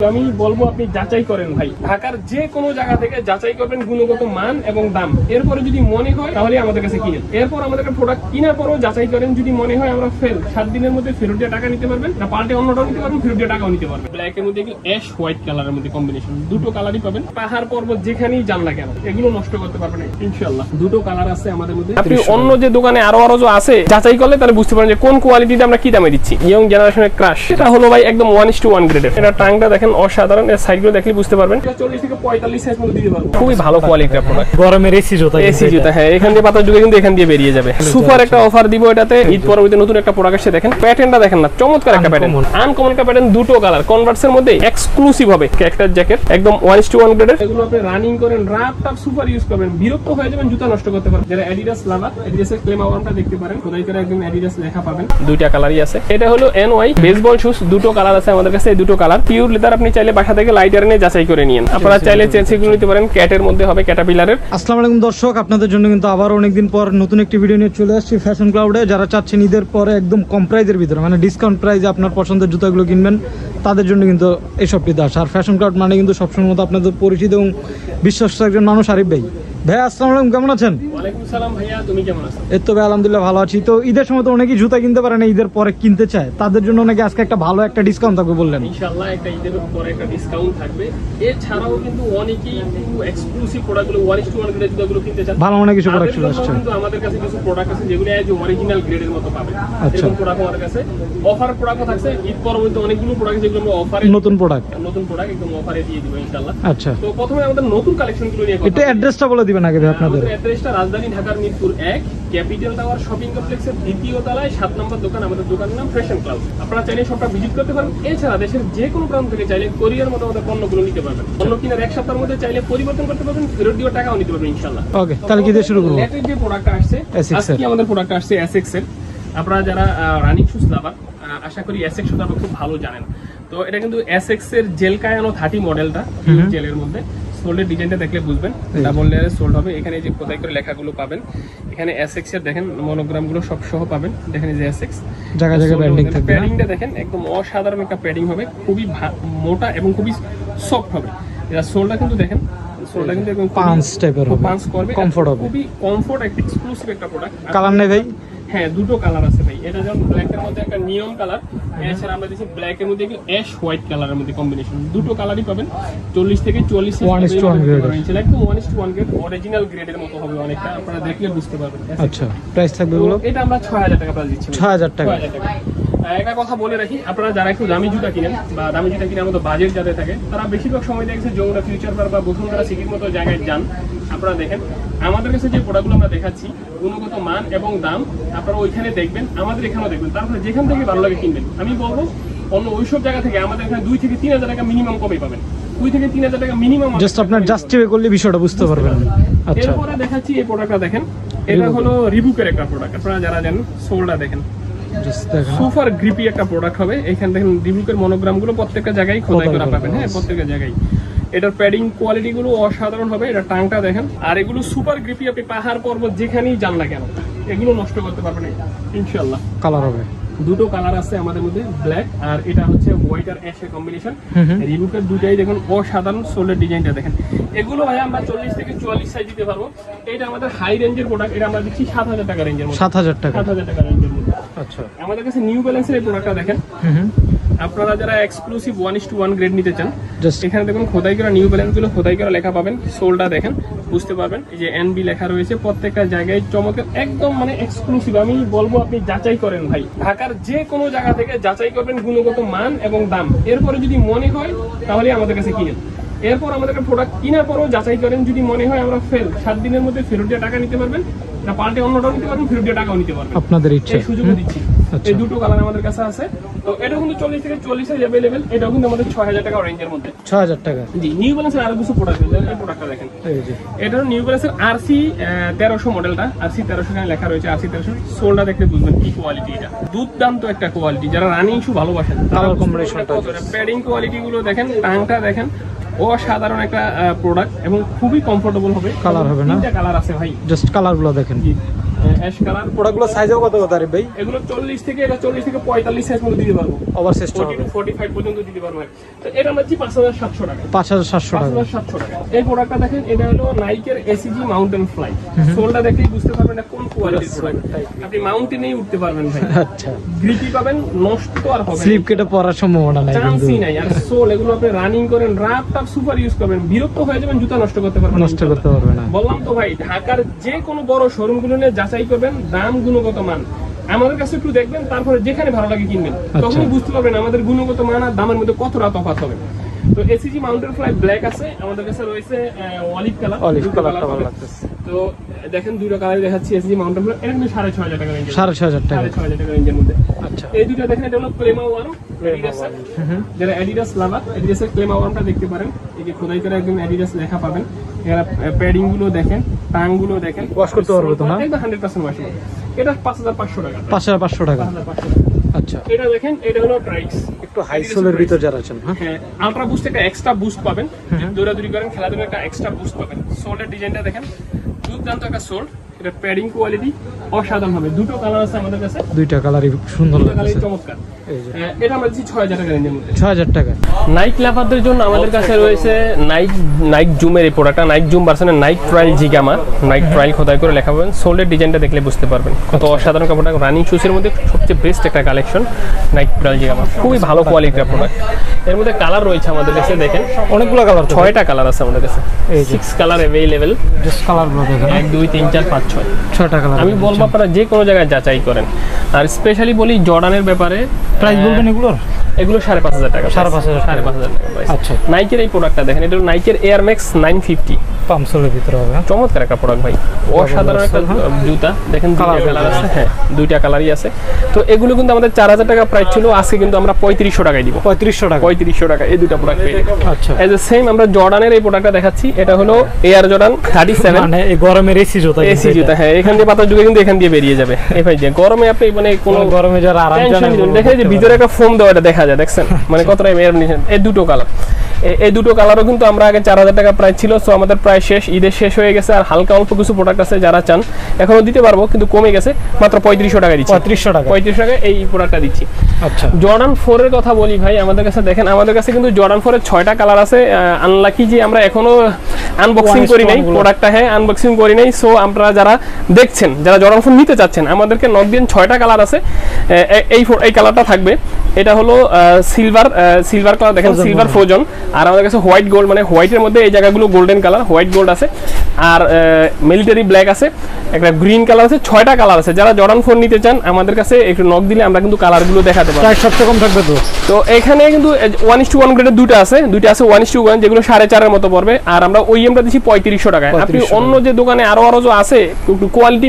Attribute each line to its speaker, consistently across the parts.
Speaker 1: আমি বলব আপনি যাচাই করেন ভাই। ঢাকার যে কোনো জায়গা থেকে যাচাই করবেন গুণগত মান এবং দাম। এরপরে যদি মনে হয় তাহলে আমাদের কাছে কিনেন এরপর আমাদের প্রোডাক্ট কেনার পরও যাচাই করেন। যদি মনে হয় আমরা ফেল সাত দিনের মধ্যে ফেরত দিয়ে টাকা নিতে পারবেন না পাল্টে অন্যটাও নিতে পারবেন ফেরত দিয়ে টাকাও নিতে পারবেন। ব্ল্যাক এর মধ্যে অ্যাশ হোয়াইট কালারের মধ্যে কম্বিনেশন দুটো কালারই পাবেন। পাহাড় পর্বত যেখানেই যান না কেন এগুলো নষ্ট করতে পারবেন না, ইনশাল্লাহ দুটো কালার আছে আমাদের মধ্যে। আপনি অন্য যে দোকানে আরও আরও যে আছে যাচাই করলে তাহলে বুঝতে পারেন যে কোন কোয়ালিটিতে আমরা কি দামে দিচ্ছি। ইয়ং জেনারেশনের ক্রাশ এটা হলো ভাই একদম ওয়ান ইস টু ওয়ান গ্রেডের এটা টাংটা দেখেন অসাধারণ এর সাইডগুলো দেখলে বুঝতে পারবেন। চল্লিশ থেকে পঁয়তাল্লিশ সাইজ মধ্যে দিতে পারব খুবই ভালো কোয়ালিটির প্রোডাক্ট
Speaker 2: গরমের এসি জুতা
Speaker 1: এসি জুতা হ্যাঁ এখান দিয়ে পাতা যুগে কিন্তু এখান দিয়ে বেরিয়ে যাবে। সুপার একটা অফার দিব এটাতে। ঈদ পরবর্তী নতুন একটা প্রোডাক্ট আসছে দেখেন। প্যাটার্নটা দেখেন না চমৎকার একটা প্যাটার্ন আনকমন একটা প্যাটার্ন দুটো কালার কনভার্সের মধ্যে এক্সক্লুসিভ হবে ক্যারেক্টার জ্যাকেট একদম ওয়ান টু ওয়ান গ্রেডের এগুলো আপনি রানিং করেন রাপ টাপ সুপার ইউজ করবেন। বিরক্ত হয়ে যাবেন জুতা নষ্ট করতে পারেন যারা অ্যাডিডাস লাভার অ্যাডিডাসের ক্লেম আওয়ারটা দেখতে পারেন। খোদাই করে একদম অ্যাডিডাস লেখা পাবেন। দুইটা কালারই আছে। এটা হলো এন ওয়াই বেসবল শুজ দুটো কালার আছে আমাদের কাছে এই দুটো কালার পিওর লেদার আপনি চাইলে বাসা থেকে লাইটার নিয়ে যাচাই করে নিন আপনারা চাইলে চেন্সিগুলো নিতে পারেন ক্যাটের মধ্যে হবে ক্যাটাপিলারের
Speaker 2: আসসালামু আলাইকুম দর্শক আপনাদের জন্য কিন্তু আবার অনেকদিন পর নতুন একটি ভিডিও নিয়ে চলে আসছি ফ্যাশন ক্লাউডে যারা চাচ্ছেন ঈদের পরে একদম কম প্রাইজের ভিতরে মানে ডিসকাউন্ট প্রাইজে আপনার পছন্দের জুতাগুলো কিনবেন তাদের জন্য কিন্তু এই সবটি দাস। আর ফ্যাশন ক্লাউড মানে কিন্তু সবসময় মতো আপনাদের পরিচিত এবং বিশ্বস্ত একজন মানুষ আরিফ ভাই। ভাই আসসালামু আলাইকুম কেমন আছেন?
Speaker 1: ভাইয়া কেমন আছো?
Speaker 2: এর তো ভাই আলহামদুলিল্লাহ ভালো আছি। তো ঈদের সময় তো অনেকেই জুতা কিনতে পারে না ঈদের পরে কিনতে চায়। তাদের জন্য নাকি আজকে একটা ভালো একটা ডিসকাউন্ট থাকবে বললেন।
Speaker 1: ইনশাআল্লাহ একটা ঈদের পরে একটা ডিসকাউন্ট থাকবে। এছাড়াও কিন্তু অনেকেই এক্সক্লুসিভ প্রোডাক্টগুলো ওয়ান টু ওয়ান গ্রেড কিনতে চান।
Speaker 2: ভালো মনে কিছু প্রোডাক্ট চলে আসছে।
Speaker 1: কিন্তু আমাদের কাছে কিছু প্রোডাক্ট আছে যেগুলো এজ অরিজিনাল গ্রেডের মতো পাবেন
Speaker 2: আচ্ছা।
Speaker 1: প্রোডাক্ট আমাদের কাছে। অফার প্রোডাক্টও থাকছে ঈদ পরবর্তী অনেকগুলো প্রোডাক্ট যেগুলো আমরা অফারে
Speaker 2: নতুন প্রোডাক্ট
Speaker 1: নতুন প্রোডাক্ট একদম অফারে দিয়ে দিব ইনশাআল্লাহ।
Speaker 2: আচ্ছা।
Speaker 1: তো প্রথমে আমাদের নতুন কালেকশনগুলো নিয়ে কথা
Speaker 2: একটু অ্যাড্রেসটা বলে দিবেন আগে আপনাদের?
Speaker 1: অ্যাড্রেসটা রাজধানী ঢাকার মিরপুর এক ক্যাপিটাল টাওয়ার শপিং কমপ্লেক্সের দ্বিতীয় তলায় সাত নম্বর দোকান আমাদের দোকানের নাম ফ্যাশন ক্লাব আপনারা চাইলে সবটা ভিজিট করতে পারেন এছাড়া দেশের যে কোনো প্রান্ত থেকে চাইলে কোরিয়ার মতো আমাদের পণ্যগুলো নিতে পারবেন। অন্য কিনার এক সপ্তাহের মধ্যে চাইলে পরিবর্তন করতে পারবেন ফেরত দিয়ে টাকাও নিতে পারবেন ইনশাল্লাহ
Speaker 2: ওকে তাহলে কি দিয়ে শুরু করব?
Speaker 1: লেটেস্ট যে প্রোডাক্টটা আসছে। আজকে আমাদের প্রোডাক্ট আসছে এসএক্স এর। আপনারা যারা রানিং শুজ লাভার আশা করি এসএক্স শুজ খুব ভালো জানেন। তো এটা কিন্তু এসএক্স এর জেল কায়ানো থার্টি মডেলটা জেলের মধ্যে। সোল্ডের ডিজাইনটা দেখলে বুঝবেন। ডাবল লেয়ারে সোল্ড হবে। এখানে যে খোদাই করে লেখাগুলো পাবেন এখানে এসএক্স এর দেখেন মনোগ্রামগুলো সব সহ পাবেন। দেখেন এই যে এসএক্স
Speaker 2: জায়গায় জায়গায় ব্যান্ডিং থাকবে?
Speaker 1: প্যাডিংটা দেখেন একদম অসাধারণ একটা প্যাডিং হবে। খুবই মোটা এবং খুবই সফট হবে। এটা সোলটা কিন্তু দেখেন সোলটা কিন্তু একদম
Speaker 2: পাঞ্চ টাইপের হবে।
Speaker 1: পাঞ্চ করবে।
Speaker 2: কমফোর্ট হবে।
Speaker 1: খুবই কমফোর্ট একটা এক্সক্লুসিভ একটা প্রোডাক্ট
Speaker 2: কালার নেই ভাই?
Speaker 1: হ্যাঁ দুটো কালার আছে ভাই। এটা যেমন ব্ল্যাক এর মধ্যে একটা নিয়ম কালার এছাড়া আমরা দিচ্ছি ব্ল্যাক এর মধ্যে অ্যাশ হোয়াইট কালারের মধ্যে কম্বিনেশন দুটো কালারই পাবেন। চল্লিশ থেকে চল্লিশ একদম
Speaker 2: one is to one grade
Speaker 1: original গ্রেডের মতো হবে অনেকটা। আপনারা দেখলে বুঝতে পারবেন।
Speaker 2: আচ্ছা প্রাইস থাকবে
Speaker 1: এটা আমরা ছয় হাজার টাকা প্রাইস দিচ্ছি
Speaker 2: ছয় হাজার টাকা।
Speaker 1: 6,000 টাকা। একটা কথা বলে রাখি আপনারা যারা একটু দামি জুতা কিনেন বা দামি জুতা কিনে আমাদের বাজেট যাদের থাকে তারা বেশিরভাগ সময় দেখছে যমুনা ফিউচার পার্ক বা বসুন্ধরা সিটির মতো জায়গায় যান। আপনারা দেখেন আমাদের কাছে যে প্রোডাক্টগুলো আমরা দেখাচ্ছি গুণগত মান এবং দাম আপনারা ওইখানে দেখবেন আমাদের এখানেও দেখবেন। তারপরে যেখান থেকে ভালো লাগে কিনবেন। আমি বলব অন্য ওইসব জায়গা থেকে আমাদের এখানে দুই থেকে তিন হাজার টাকা মিনিমাম কমে পাবেন। দুই থেকে তিন হাজার টাকা মিনিমাম
Speaker 2: জাস্ট আপনার জাস্টিফাই করলে বিষয়টা বুঝতে পারবেন। আচ্ছা।
Speaker 1: এরপরে দেখাচ্ছি এই প্রোডাক্টটা দেখেন। এটা হলো রিবুকের একটা প্রোডাক্ট আপনারা যারা জানেন সোলটা দেখেন। সুপার গ্রিপি একটা প্রোডাক্ট হবে। এখানে দেখেন রিবুকের প্রত্যেকটা জায়গায় খোদাই করা পাবেন। হ্যাঁ প্রত্যেকটা জায়গায়। এটার প্যাডিং কোয়ালিটি গুলো অসাধারণ হবে। এটা টাংটা দেখেন। আর এগুলো সুপার গ্রিপি আপনি পাহাড় পর্বত যেখানেই যান না কেন এগুলো নষ্ট করতে পারবেন না ইনশাল্লাহ
Speaker 2: কালার হবে।
Speaker 1: দুটো কালার আছে আমাদের মধ্যে ব্ল্যাক আর এটা হচ্ছে হোয়াইট আর অ্যাশের কম্বিনেশন। রিবুকের দুটাই দেখুন অসাধারণ সোলের ডিজাইনটা দেখেন। এগুলো ভাই আমরা চল্লিশ থেকে চুয়াল্লিশ সাইজ দিতে পারব। এটা আমাদের হাই রেঞ্জের প্রোডাক্ট এটা আমরা দিচ্ছি সাত হাজার টাকা রেঞ্জের মধ্যে।
Speaker 2: সাত হাজার টাকা।
Speaker 1: সাত হাজার টাকা রেঞ্জের মধ্যে।
Speaker 2: আচ্ছা।
Speaker 1: আমাদের কাছে নিউ ব্যালেন্সের এই প্রোডাক্টটা দেখেন। আপনারা যারা exclusive one is to one grade নিতে চান
Speaker 2: জাস্ট
Speaker 1: এখানে দেখুন খোদাই করা নিউ ব্যালেন্সগুলো খোদাই করা লেখা পাবেন সোলটা দেখেন। বুঝতে পারবেন। এই যে এনবি লেখা রয়েছে প্রত্যেকটা জায়গায় চমকের একদম মানে এক্সক্লুসিভ আমি বলব আপনি যাচাই করেন ভাই। ঢাকার যে কোনো জায়গা থেকে যাচাই করবেন গুণগত মান এবং দাম। এরপরে যদি মনে হয় তাহলে আমাদের কাছে কিনেন। এরপর আমাদেরকে প্রোডাক্ট কেনার পরও যাচাই করেন। যদি মনে হয় আমরা ফেল সাত দিনের মধ্যে ফেরত দিয়ে টাকা নিতে পারবেন না পাল্টে অন্যটাও নিতে পারবেন ফেরত দিয়ে টাকাও নিতে পারবেন।
Speaker 2: আপনাদের ইচ্ছে।
Speaker 1: এই সুযোগও দিচ্ছি। এই দুটো কালার আমাদের কাছে আছে। তো এটা কিন্তু চল্লিশ থেকে চল্লিশ হাজার অ্যাভেলেবেল এটাও কিন্তু আমাদের ছয় হাজার টাকা রেঞ্জের মধ্যে।
Speaker 2: ছয় হাজার টাকা।
Speaker 1: জি নিউ ব্যালেন্সের আরও কিছু প্রোডাক্ট আছে এই প্রোডাক্টটা দেখেন। এটা নিউ ব্যালেন্সের আরসি তেরোশো মডেলটা আরসি তেরোশো এখানে লেখা রয়েছে আরসি তেরোশো। সোলটা দেখলে বুঝবেন কি কোয়ালিটি এটা। দুর্দান্ত একটা কোয়ালিটি যারা রানিং শু ভালোবাসেন
Speaker 2: Colour combination টা
Speaker 1: প্যাডিং কোয়ালিটি গুলো দেখেন টাংটা দেখেন অসাধারণ একটা প্রোডাক্ট এবং খুবই কমফোর্টেবল হবে।
Speaker 2: কালার হবে না?
Speaker 1: তিনটা কালার আছে ভাই।
Speaker 2: জাস্ট কালারগুলো দেখেন।
Speaker 1: জি। অ্যাশ কালার
Speaker 2: প্রোডাক্টগুলো সাইজও কত ভাই?
Speaker 1: এগুলো চল্লিশ থেকে এটা চল্লিশ থেকে পঁয়তাল্লিশ সাইজ মতো দিতে পারব।
Speaker 2: ওভার সিস্টেম
Speaker 1: পর্যন্ত দিতে পারব তো এটা হাজার সাতশো টাকা।
Speaker 2: পাঁচ হাজার সাতশো
Speaker 1: পাঁচ
Speaker 2: টাকা
Speaker 1: হাজার সাতশো টাকা। এই প্রোডাক্টটা দেখেন এটা হলো নাইকের এসিজি মাউন্টেন ফ্লাই সোলটা দেখলেই বুঝতে পারবেন কোন কোয়ালিটির প্রোডাক্ট আপনি মাউন্টেনেই উঠতে পারবেন ভাই।
Speaker 2: আচ্ছা।
Speaker 1: গ্রিপি পাবেন নষ্ট আর হবে
Speaker 2: স্লিপ কেটে পড়ার সম্ভাবনা নাই
Speaker 1: চান্সই নাই। আর সোল এগুলো আপনি রানিং করেন রাফ টাফ সুপার ইউজ করবেন। বিরক্ত হয়ে যাবেন জুতা নষ্ট করতে পারবেন
Speaker 2: নষ্ট করতে পারবে না।
Speaker 1: বললাম তো ভাই ঢাকার যে কোনো বড় শোরুমগুলো নিয়ে যাচাই করবেন দাম গুণগত মান। আমাদের কাছে একটু দেখবেন তারপরে যেখানে ভালো লাগে কিনবেন।
Speaker 2: তখন
Speaker 1: তখনই বুঝতে পারবেন আমাদের গুণগত মান আর দামের মধ্যে কতটা তফাৎ হবে। তো এসিজি মাউন্টেন ফ্লাই ব্ল্যাক আছে আমাদের কাছে রয়েছে অলিভ কালার
Speaker 2: অলিভ কালারটা ভালো লাগতেছে।
Speaker 1: তো দেখেন দুটো কালার দেখাচ্ছি এসিজি মাউন্টেন ফ্লাই এটা কিন্তু সাড়ে ছয় হাজার টাকা রেঞ্জ
Speaker 2: সাড়ে ছয় হাজার টাকা।
Speaker 1: সাড়ে ছয় হাজার টাকা রেঞ্জের মধ্যে।
Speaker 2: আচ্ছা।
Speaker 1: এই দুটো দেখেন এটা হলো ক্লেমা ওয়ার্ম যারা অ্যাডিডাস লাভার অ্যাডিডাসের ক্লেমা ওয়ার্মটা দেখতে পারেন। এই যে খোদাই করে একদম অ্যাডিডাস লেখা পাবেন। এরা প্যাডিংগুলো দেখেন টাংগুলো দেখেন।
Speaker 2: Wash করতে পারবে তো না?
Speaker 1: একদম হান্ড্রেড পার্সেন্ট ওয়াশ এটা পাঁচ হাজার পাঁচশো টাকা।
Speaker 2: পাঁচ হাজার পাঁচশো টাকা।
Speaker 1: পাঁচ হাজার পাঁচশো টাকা।
Speaker 2: আচ্ছা।
Speaker 1: এটা দেখেন এটা হলো ট্রাইক্স
Speaker 2: একটু হাই সোলের ভিতর যারা আছেন হ্যাঁ?
Speaker 1: আলট্রা বুস্ট একটা এক্সট্রা বুস্ট পাবেন। দৌড়াদৌড়ি করেন খেলাধুলা একটা এক্সট্রা বুস্ট পাবেন। সোলের ডিজাইনটা দেখেন। দুর্দান্ত একটা সোল এটা প্যাডিং কোয়ালিটি অসাধারণ হবে। দুটো কালার আছে আমাদের কাছে।
Speaker 2: দুইটা কালারই সুন্দর লাগছে
Speaker 1: চমৎকার। এটা আমরা দিচ্ছি ছয় হাজার টাকা রেঞ্জের মধ্যে।
Speaker 2: ছয় হাজার টাকা।
Speaker 1: নাইক লাভারদের জন্য আমাদের কাছে রয়েছে নাইক নাইক জুমের এই প্রোডাক্টটা নাইক জুম ভার্সনের Nike trail Zegama Nike trail খোদাই করে লেখা পাবেন সোল্ডের ডিজাইনটা দেখলে বুঝতে পারবেন। কত অসাধারণ কাপড়টা। রানিং শুসের মধ্যে সবচেয়ে বেস্ট একটা কালেকশন নাইক ট্রায়াল জিগামা খুবই ভালো কোয়ালিটির প্রোডাক্টের মধ্যে কালার রয়েছে আমাদের কাছে দেখেন।
Speaker 2: অনেকগুলো কালার
Speaker 1: ছয়টা কালার আছে আমাদের কাছে। সিক্স কালার অ্যাভেলেবেল
Speaker 2: জাস্ট কালারগুলো দেখেন।
Speaker 1: এক দুই তিন চার পাঁচ ছয়।
Speaker 2: ছয়টা কালার
Speaker 1: আমি বলব আপনারা যে কোনো জায়গায় যাচাই করেন। আর স্পেশালি বলি জর্ডানের ব্যাপারে
Speaker 2: প্রাইস
Speaker 1: আহ,
Speaker 2: বলবেন এগুলোর
Speaker 1: এগুলো সাড়ে পাঁচ হাজার টাকা
Speaker 2: সাড়ে পাঁচ হাজার
Speaker 1: সাড়ে পাঁচ হাজার টাকা
Speaker 2: আচ্ছা।
Speaker 1: নাইকের এই প্রোডাক্টটা দেখেন এটা হলো নাইকের Air Max nine fifty
Speaker 2: pump সোলের ভিতরে হবে হ্যাঁ?
Speaker 1: চমৎকার একটা প্রোডাক্ট ভাই। অসাধারণ একটা জুতা। দেখেন কালার আছে হ্যাঁ। দুইটা কালারই আছে। তো এগুলো কিন্তু আমাদের চার হাজার টাকা প্রাইস ছিল আজকে কিন্তু আমরা পঁয়ত্রিশশো টাকায় দিব।
Speaker 2: পঁয়ত্রিশশো টাকা।
Speaker 1: পঁয়ত্রিশশো টাকা এই দুটা প্রোডাক্ট পেয়ে
Speaker 2: আচ্ছা।
Speaker 1: এজ এ সেম আমরা জর্ডানের এই প্রোডাক্টটা দেখাচ্ছি এটা হলো এয়ার জর্ডান থার্টি সেভেন
Speaker 2: মানে এই গরমের এসি জুতা
Speaker 1: এসি জুতা হ্যাঁ এখান দিয়ে পাতা যুগে কিন্তু এখান দিয়ে বেরিয়ে যাবে। এই ভাই যে গরমে আপনি মানে কোনো
Speaker 2: গরমে যারা আরাম।
Speaker 1: দেখেন যে ভিতরে একটা ফোম দেওয়া এটা দেখা যায় দেখছেন? মানে কতটা মেয়ের এই দুটো কালার এই দুটো কালারও কিন্তু আমরা আগে চার হাজার টাকা প্রাইস ছিল সো আমাদের প্রায় শেষ ঈদের শেষ হয়ে গেছে। আর হালকা অল্প কিছু প্রোডাক্ট আছে যারা চান এখনও দিতে পারব কিন্তু কমে গেছে মাত্র পঁয়ত্রিশশো টাকা দিচ্ছি।
Speaker 2: পঁয়ত্রিশশো টাকা
Speaker 1: পঁয়ত্রিশ টাকা এই প্রোডাক্টটা দিচ্ছি।
Speaker 2: আচ্ছা।
Speaker 1: জর্ডান ফোর এর কথা বলি ভাই আমাদের কাছে দেখেন আমাদের কাছে কিন্তু জর্ডান ফোর এর ছয়টা কালার আছে আনলাকি যে আমরা এখনও আনবক্সিং করি নাই। প্রোডাক্টটা হ্যাঁ আনবক্সিং করি নাই সো আপনারা যারা দেখছেন যারা জর্ডান ফোর নিতে চাচ্ছেন আমাদেরকে নক দিন ছয়টা কালার আছে এই এই কালারটা থাকবে। এটা হলো সিলভার সিলভার কালার দেখেন সিলভার। ফ্রোজন আর আমাদের কাছে হোয়াইট গোল্ড মানে হোয়াইটের মধ্যে এই জায়গাগুলো গোল্ডেন কালার হোয়াইট গোল্ড আছে। আর মিলিটারি ব্ল্যাক আছে একটা গ্রিন কালার আছে ছয়টা কালার আছে। যারা জর্ডান ফোন নিতে চান আমাদের কাছে একটু নক দিলে আমরা কিন্তু কালারগুলো দেখাতে
Speaker 2: পারি সবচেয়ে কম থাকবে তো?
Speaker 1: তো এখানে কিন্তু ওয়ান ইস টু ওয়ান গ্রেডের দুটো আছে। দুইটা আছে ওয়ান ইস টু ওয়ান যেগুলো সাড়ে চারের মতো পড়বে। আর আমরা ওই এমটা দিচ্ছি পঁয়ত্রিশশো টাকায়। আপনি অন্য যে দোকানে আরও আরও যে আছে একটু কোয়ালিটি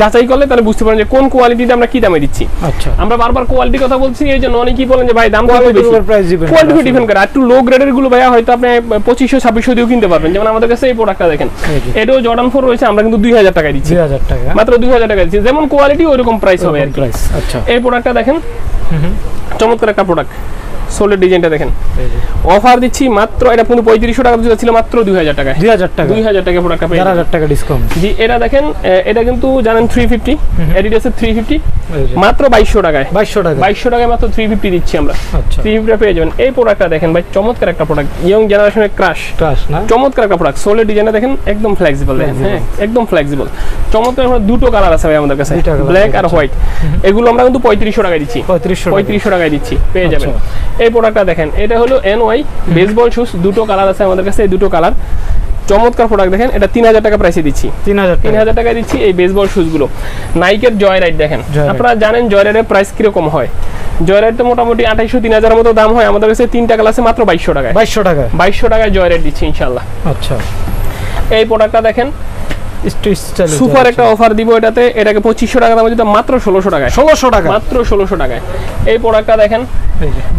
Speaker 1: যাচাই করলে তাহলে বুঝতে পারেন যে কোন কোয়ালিটিটা আমরা কি দামে দিচ্ছি।
Speaker 2: আচ্ছা।
Speaker 1: আমরা বারবার কোয়ালিটির কথা বলছি এই জন্য অনেকেই বলেন যে ভাই দাম কোয়ালিটি ডিপেন্ড করে আর একটু লো গ্রেডেরগুলো ভাইয়া হয়তো আপনি পঁচিশশো ছাব্বিশশো দিয়েও কিনতে পারবেন। যেমন আমাদের কাছে এই প্রোডাক্টটা দেখেন। এটাও জর্ডান ফোর রয়েছে আমরা কিন্তু দুই হাজার টাকায় দিচ্ছি।
Speaker 2: দুই হাজার টাকা।
Speaker 1: মাত্র দুই হাজার টাকা দিচ্ছি। যেমন কোয়ালিটি ওইরকম প্রাইস হবে আর কি।
Speaker 2: প্রাইস আচ্ছা।
Speaker 1: এই প্রোডাক্টটা দেখেন। চমৎকার একটা প্রোডাক্ট সোলের ডিজাইনটা দেখেন। অফার দিচ্ছি মাত্র এটা কিন্তু পঁয়ত্রিশশো টাকা যেটা ছিল মাত্র দুই হাজার টাকায়।
Speaker 2: দুই হাজার টাকা।
Speaker 1: দুই হাজার টাকা প্রোডাক্টটা পেয়ে
Speaker 2: হাজার টাকা ডিসকাউন্ট
Speaker 1: জি এটা দেখেন এটা কিন্তু জানেন থ্রি ফিফটি এডিডাসের থ্রি ফিফটি মাত্র বাইশশো টাকায়।
Speaker 2: বাইশশো টাকা
Speaker 1: বাইশশো টাকায় মাত্র থ্রি ফিফটি দিচ্ছি আমরা।
Speaker 2: আচ্ছা।
Speaker 1: থ্রি ফিফটি পেয়ে যাবেন। এই প্রোডাক্টটা দেখেন ভাই চমৎকার একটা প্রোডাক্ট ইয়ং জেনারেশনের ক্রাশ
Speaker 2: ক্রাশ না?
Speaker 1: চমৎকার একটা প্রোডাক্ট সোলের ডিজাইনটা দেখেন একদম ফ্লেক্সিবল দেখেন হ্যাঁ একদম ফ্লেক্সিবল চমৎকার দুটো কালার আছে ভাই আমাদের কাছে। ব্ল্যাক আর হোয়াইট এগুলো আমরা কিন্তু পঁয়ত্রিশশো টাকায় দিচ্ছি।
Speaker 2: পঁয়ত্রিশশো
Speaker 1: পঁয়ত্রিশশো টাকায় দিচ্ছি। পেয়ে
Speaker 2: আচ্ছা।
Speaker 1: যাবেন। এই প্রোডাক্টটা দেখেন এটা হলো এন ওয়াই বেসবল শুজ দুটো কালার আছে আমাদের কাছে এই দুটো কালার চমৎকার প্রোডাক্ট দেখেন এটা তিন হাজার টাকা প্রাইসে দিচ্ছি।
Speaker 2: তিন হাজার
Speaker 1: তিন হাজার টাকায় দিচ্ছি এই বেসবল শুজগুলো নাইকের জয় রাইড দেখেন আপনারা জানেন জয় রাইডের প্রাইস কীরকম হয়? জয় রাইড তো মোটামুটি আঠাইশো তিন হাজারের মতো দাম হয়। আমাদের কাছে তিনটা কালার আছে মাত্র বাইশশো টাকায়।
Speaker 2: বাইশশো টাকা
Speaker 1: বাইশশো টাকায় জয় রাইড দিচ্ছি ইনশাল্লাহ
Speaker 2: আচ্ছা।
Speaker 1: এই প্রোডাক্টটা দেখেন সুপার একটা অফার দিব এটাতে। এটাকে পঁচিশশো টাকা দাম দিতে মাত্র ষোলোশো টাকায়।
Speaker 2: ষোলোশো টাকা?
Speaker 1: মাত্র ষোলোশো টাকায়। এই প্রোডাক্টটা দেখেন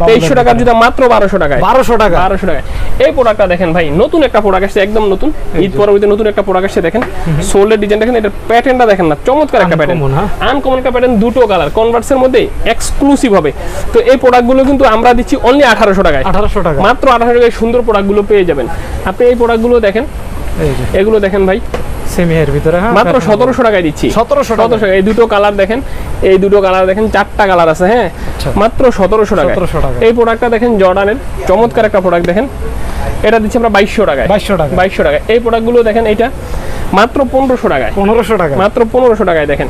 Speaker 1: তেইশশো টাকার জুতা মাত্র বারোশো টাকায়।
Speaker 2: বারোশো টাকা?
Speaker 1: বারোশো টাকায়। এই প্রোডাক্টটা দেখেন ভাই নতুন একটা প্রোডাক্ট আসছে একদম নতুন। ঈদ পরবর্তী নতুন একটা প্রোডাক্ট আসছে দেখেন। সোলের ডিজাইন দেখেন এটা প্যাটার্নটা দেখেন না চমৎকার একটা প্যাটার্ন? আনকমন একটা প্যাটার্ন দুটো কালার কনভার্সের মধ্যে এক্সক্লুসিভ হবে। তো এই প্রোডাক্টগুলো কিন্তু আমরা দিচ্ছি অনলি আঠারোশো টাকায়।
Speaker 2: আঠারোশো টাকা।
Speaker 1: মাত্র আঠারোশো টাকায় সুন্দর প্রোডাক্টগুলো পেয়ে যাবেন। আপনি এই প্রোডাক্টগুলো দেখেন। এগুলো দেখেন ভাই
Speaker 2: সেমি এর ভিতরে হ্যাঁ
Speaker 1: মাত্র সতেরোশো টাকায় দিচ্ছি।
Speaker 2: সতেরোশো টাকা
Speaker 1: সতেরোশো এই দুটো কালার দেখেন এই দুটো কালার দেখেন চারটা কালার আছে হ্যাঁ?
Speaker 2: আচ্ছা।
Speaker 1: মাত্র সতেরোশো টাকা
Speaker 2: 1700 টাকা
Speaker 1: এই প্রোডাক্টটা দেখেন জর্ডানের। চমৎকার একটা প্রোডাক্ট দেখেন। এটা দিচ্ছি আমরা বাইশশো টাকায়।
Speaker 2: বাইশশো টাকা
Speaker 1: বাইশশো টাকা এই প্রোডাক্টগুলো দেখেন এইটা মাত্র পনেরোশো টাকায়।
Speaker 2: পনেরোশো টাকা
Speaker 1: মাত্র পনেরোশো টাকায় দেখেন।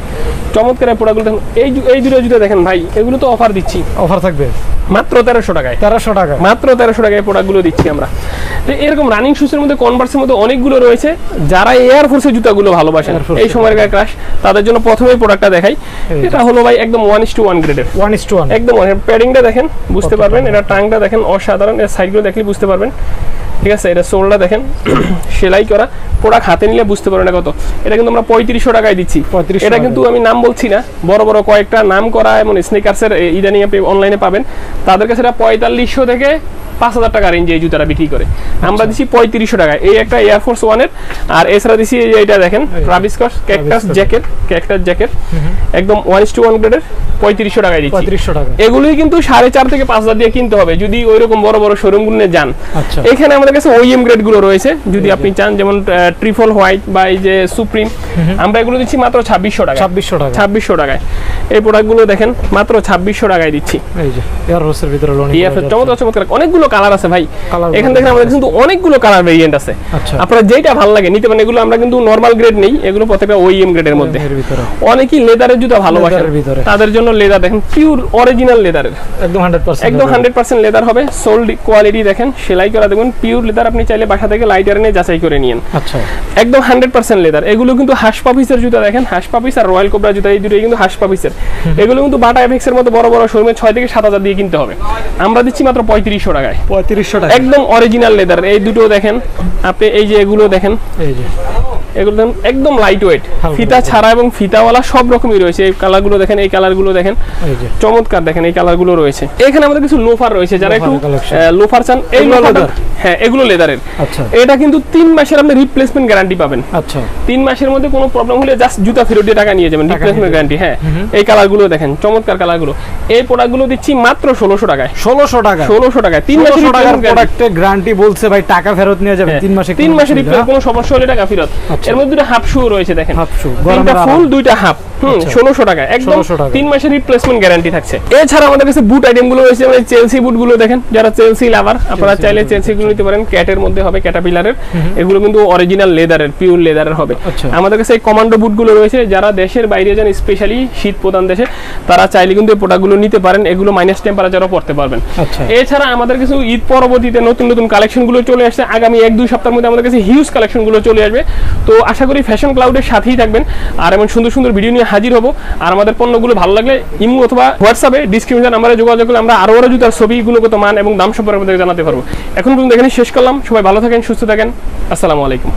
Speaker 1: চমৎকার এই প্রোডাক্টগুলো দেখেন। এই এই দুটো জুতো দেখেন ভাই এগুলো তো অফার দিচ্ছি।
Speaker 2: অফার থাকবে?
Speaker 1: মাত্র তেরোশো টাকায়।
Speaker 2: তেরোশো টাকা
Speaker 1: মাত্র তেরোশো টাকায় প্রোডাক্টগুলো দিচ্ছি আমরা। এরকম রানিং শুজের মধ্যে কনভার্সের মধ্যে অনেকগুলো রয়েছে। যারা এয়ার ফোর্সের জুতাগুলো ভালোবাসেন এই সময়ের ক্রাশ তাদের জন্য প্রথমেই প্রোডাক্টটা দেখাই। এটা হলো ভাই একদম ওয়ান ইস টু ওয়ান গ্রেডের
Speaker 2: ওয়ান ইস টু ওয়ান
Speaker 1: একদম প্যাডিংটা দেখেন বুঝতে পারবেন? এটা টাংটা দেখেন অসাধারণ। এর সাইডগুলো দেখলে বুঝতে পারবেন। ঠিক আছে এটা সোলটা দেখেন। সেলাই করা প্রোডাক্ট হাতে নিলে বুঝতে পারবেন না কত। এটা কিন্তু আমরা পঁয়ত্রিশশো টাকায় দিচ্ছি।
Speaker 2: পঁয়ত্রিশ
Speaker 1: এটা কিন্তু আমি নাম বলছি না বড় বড় কয়েকটা নাম করা এমন স্নিকার্সের ইদানিং আপনি অনলাইনে পাবেন। তাদের কাছে এটা পঁয়তাল্লিশশো থেকে পাঁচ হাজার টাকা রেঞ্জে এই জুতাটা বিক্রি করে। আমরা দিচ্ছি পঁয়ত্রিশশো টাকায় এই একটা এয়ারফোর্স ওয়ানের আর এছাড়া দিচ্ছি এই যে এটা দেখেন
Speaker 2: এই।
Speaker 1: Travis Scott
Speaker 2: cactus
Speaker 1: jacket cactus jacket একদম ওয়ান ইস টু ওয়ান গ্রেডের পঁয়ত্রিশশো টাকায় দিচ্ছি।
Speaker 2: পঁয়ত্রিশশো টাকা।
Speaker 1: এগুলোই কিন্তু সাড়ে চার থেকে পাঁচ হাজার দিয়ে কিনতে হবে। যদি ওই রকম বড় বড় শোরুমগুলো যান।
Speaker 2: আচ্ছা।
Speaker 1: এখানে আমাদের কাছে ওইএম গ্রেডগুলো রয়েছে। যদি আপনি চান যেমন ট্রিপল হোয়াইট বা এই যে সুপ্রিম আমরা এগুলো দিচ্ছি মাত্র ছাব্বিশশো টাকা
Speaker 2: ছাব্বিশশো টাকা
Speaker 1: ছাব্বিশশো টাকায়। এই প্রোডাক্টগুলো দেখেন মাত্র ছাব্বিশশো টাকায় দিচ্ছি।
Speaker 2: এই যে এয়ার হোসের ভিতরে লোন
Speaker 1: ইএফএস চমৎকার চমৎকার। অনেকগুলো কালার আছে ভাই। এখানে দেখেন আমাদের কিন্তু অনেকগুলো কালার ভেরিয়েন্ট আছে।
Speaker 2: আচ্ছা।
Speaker 1: আপনারা যেটা ভালো লাগে নিতে পারেন। এগুলো আমরা কিন্তু নর্মাল গ্রেড নেই এগুলো প্রত্যেকটা ওইএম গ্রেডের মধ্যে। অনেকেই লেদারের জুতা ভালোবাসেন।
Speaker 2: ভিতরে।
Speaker 1: তাদের জন্য লেদার দেখেন পিওর অরিজিনাল লেদারের
Speaker 2: একদম হান্ড্রেড পার্সেন্ট
Speaker 1: একদম হান্ড্রেড পার্সেন্ট লেদার হবে সোল্ড কোয়ালিটি দেখেন সেলাই করা দেখুন পিওর লেদার আপনি চাইলে বাসা থেকে লাইটার এনে যাচাই করে নিন
Speaker 2: আচ্ছা।
Speaker 1: একদম হান্ড্রেড পার্সেন্ট লেদার এগুলো কিন্তু হাঁস পাপিসের জুতা দেখেন হাঁস পাপিস আর রয়্যাল কোবরা জুতা এই দুটোই কিন্তু হাঁস পাপিসের এগুলো কিন্তু বাটা এফেক্স এর মতো বড় বড় শোরুমে ছয় থেকে সাত হাজার দিয়ে কিনতে হবে। আমরা দিচ্ছি মাত্র পঁয়ত্রিশশো টাকায়।
Speaker 2: পঁয়ত্রিশশো টাকা।
Speaker 1: একদম অরিজিনাল লেদার এই দুটো দেখেন আপনি এই যে এগুলো দেখেন
Speaker 2: এই যে।
Speaker 1: এগুলো একদম লাইট ওয়েট ফিতা ছাড়া এবং ফিতাওয়ালা সব রকমই রয়েছে। এই কালারগুলো দেখেন এই কালারগুলো দেখেন। চমৎকার দেখেন এই কালারগুলো রয়েছে। এখানে আমাদের কিছু লোফার রয়েছে যারা একটু লোফার চান এই? হ্যাঁ এগুলো লেদারের
Speaker 2: আচ্ছা।
Speaker 1: এটা কিন্তু তিন মাসের আপনি রিপ্লেসমেন্ট গ্যারান্টি পাবেন।
Speaker 2: আচ্ছা।
Speaker 1: তিন মাসের মধ্যে কোনো প্রবলেম হলে জাস্ট জুতা ফেরত দিয়ে টাকা নিয়ে যাবেন রিপ্লেসমেন্ট গ্যারান্টি হ্যাঁ। এই কালারগুলো দেখেন চমৎকার কালারগুলো এই প্রোডাক্টগুলো দিচ্ছি মাত্র ষোলোশো টাকায়।
Speaker 2: ষোলোশো টাকা
Speaker 1: ষোলোশো টাকায়। তিন
Speaker 2: ষোলোশো টাকার। প্রোডাক্টে গ্যারান্টি বলছে ভাই টাকা ফেরত নিয়ে যাবেন
Speaker 1: হ্যাঁ,
Speaker 2: তিন মাসে
Speaker 1: তিন
Speaker 2: কোনো
Speaker 1: মাসের সমস্যা হলে টাকা ফেরত।
Speaker 2: আচ্ছা।
Speaker 1: এর মধ্যে দুটো হাফ শু রয়েছে দেখেন।
Speaker 2: Half shoe,
Speaker 1: তিনটা ফুল দুইটা হাফ
Speaker 2: আচ্ছা।
Speaker 1: ষোলোশো টাকা। একদম তিন মাসের রিপ্লেসমেন্ট গ্যারান্টি থাকছে। এছাড়া আমাদের কাছে বুট রয়েছে যেমন চেলসি দেখেন। যারা চেলসি লাভার আপনারা চাইলে গুলো নিতে পারেন। ক্যাটের মধ্যে হবে ক্যাটাপিলারের এগুলো কিন্তু অরিজিনাল লেদারের পিওর লেদারের হবে।
Speaker 2: আচ্ছা।
Speaker 1: আমাদের কাছে এই কমান্ডো বুটগুলো রয়েছে। যারা দেশের বাইরে যান স্পেশালি শীত প্রধান দেশে তারা চাইলে কিন্তু এই প্রোডাক্টগুলো নিতে পারেন। এগুলো মাইনাস টেম্পারেচারও পড়তে পারবেন।
Speaker 2: আচ্ছা।
Speaker 1: এছাড়া আমাদের কিছু ঈদ পরবর্তীতে নতুন নতুন কালেকশনগুলো চলে আসছে। আগামী এক, দুই সপ্তাহের মধ্যে আমাদের কাছে হিউজ কালেকশনগুলো চলে আসবে। তো আশা করি ফ্যাশন ক্লাউডের সাথেই থাকবেন। আর এমন সুন্দর সুন্দর ভিডিও নিয়ে হাজির হব। আর আমাদের পণ্যগুলো ভালো লাগলে ইমু অথবা হোয়াটসঅ্যাপে ডিসক্রিপশন নাম্বারে যোগাযোগ করলে আমরা আরও আরও জুতার ছবি গুণগত মান এবং দাম সম্পর্কে আমাদের জানাতে পারব। এখন পর্যন্ত এখানে শেষ করলাম। সবাই ভালো থাকেন, সুস্থ থাকেন। আসসালামু আলাইকুম।